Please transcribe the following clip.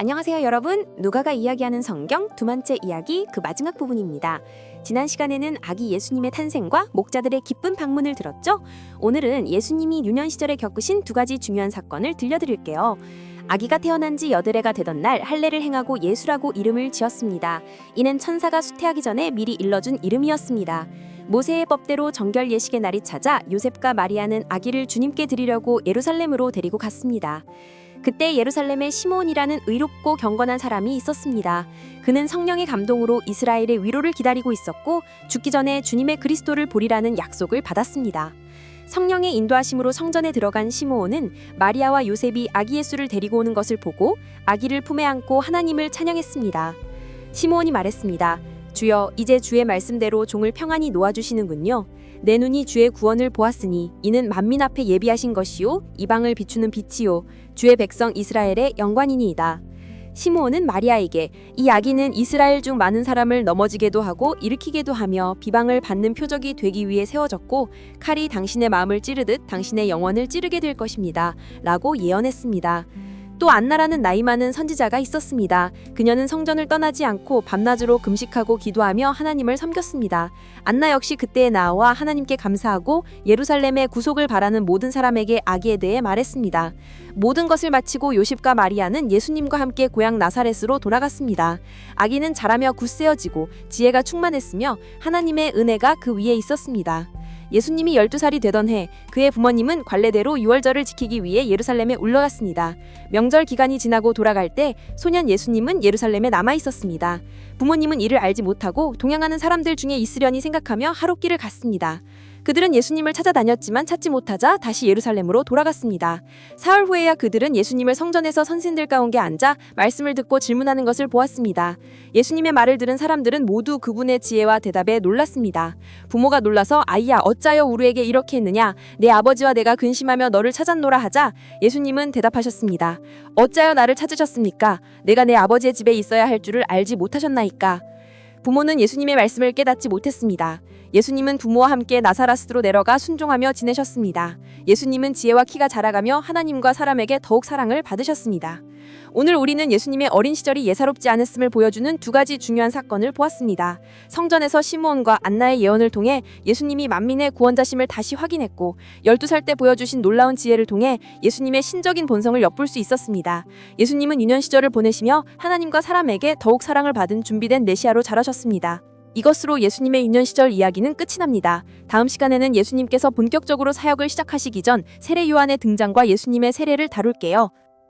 안녕하세요 여러분. 누가가 이야기하는 성경 두 번째 이야기 그 마지막 부분입니다. 지난 시간에는 아기 예수님의 탄생과 목자들의 기쁜 방문을 들었죠? 오늘은 예수님이 유년 시절에 겪으신 두 가지 중요한 사건을 들려드릴게요. 아기가 태어난 지 여드레가 되던 날 할례를 행하고 예수라고 이름을 지었습니다. 이는 천사가 수태하기 전에 미리 일러준 이름이었습니다. 모세의 법대로 정결 예식의 날이 찾아 요셉과 마리아는 아기를 주님께 드리려고 예루살렘으로 데리고 갔습니다. 그때 예루살렘에 시몬이라는 의롭고 경건한 사람이 있었습니다. 그는 성령의 감동으로 이스라엘의 위로를 기다리고 있었고 죽기 전에 주님의 그리스도를 보리라는 약속을 받았습니다. 성령의 인도하심으로 성전에 들어간 시므온은 마리아와 요셉이 아기 예수를 데리고 오는 것을 보고 아기를 품에 안고 하나님을 찬양했습니다. 시므온이 말했습니다. 주여 이제 주의 말씀대로 종을 평안히 놓아주시는군요. 내 눈이 주의 구원을 보았으니 이는 만민 앞에 예비하신 것이요 이방을 비추는 빛이요 주의 백성 이스라엘의 영광이니이다. 시므온은 마리아에게 이 아기는 이스라엘 중 많은 사람을 넘어지게도 하고 일으키게도 하며 비방을 받는 표적이 되기 위해 세워졌고 칼이 당신의 마음을 찌르듯 당신의 영혼을 찌르게 될 것입니다. 라고 예언했습니다. 또 안나라는 나이 많은 선지자가 있었습니다. 그녀는 성전을 떠나지 않고 밤낮으로 금식하고 기도하며 하나님을 섬겼습니다. 안나 역시 그때의 나와 하나님께 감사하고 예루살렘의 구속을 바라는 모든 사람에게 아기에 대해 말했습니다. 모든 것을 마치고 요셉과 마리아는 예수님과 함께 고향 나사렛으로 돌아갔습니다. 아기는 자라며 굳세어지고 지혜가 충만했으며 하나님의 은혜가 그 위에 있었습니다. 예수님이 12살이 되던 해 그의 부모님은 관례대로 유월절을 지키기 위해 예루살렘에 올라갔습니다. 명절 기간이 지나고 돌아갈 때 소년 예수님은 예루살렘에 남아 있었습니다. 부모님은 이를 알지 못하고 동양하는 사람들 중에 있으려니 생각하며 하룻길을 갔습니다. 그들은 예수님을 찾아다녔지만 찾지 못하자 다시 예루살렘으로 돌아갔습니다. 사흘 후에야 그들은 예수님을 성전에서 선신들 가운데 앉아 말씀을 듣고 질문하는 것을 보았습니다. 예수님의 말을 들은 사람들은 모두 그분의 지혜와 대답에 놀랐습니다. 부모가 놀라서 아이야 어짜여 우리에게 이렇게 했느냐 내 아버지와 내가 근심하며 너를 찾았노라 하자 예수님은 대답하셨습니다. 어짜여 나를 찾으셨습니까? 내가 내 아버지의 집에 있어야 할 줄을 알지 못하셨나이까? 부모는 예수님의 말씀을 깨닫지 못했습니다. 예수님은 부모와 함께 나사라스로 내려가 순종하며 지내셨습니다. 예수님은 지혜와 키가 자라가며 하나님과 사람에게 더욱 사랑을 받으셨습니다. 오늘 우리는 예수님의 어린 시절이 예사롭지 않았음을 보여주는 두 가지 중요한 사건을 보았습니다. 성전에서 시므온과 안나의 예언을 통해 예수님이 만민의 구원자심을 다시 확인했고 12살 때 보여주신 놀라운 지혜를 통해 예수님의 신적인 본성을 엿볼 수 있었습니다. 예수님은 유년 시절을 보내시며 하나님과 사람에게 더욱 사랑을 받은 준비된 메시아로 자라셨습니다. 이것으로 예수님의 유년 시절 이야기는 끝이 납니다. 다음 시간에는 예수님께서 본격적으로 사역을 시작하시기 전 세례 요한의 등장과 예수님의 세례를 다룰게요.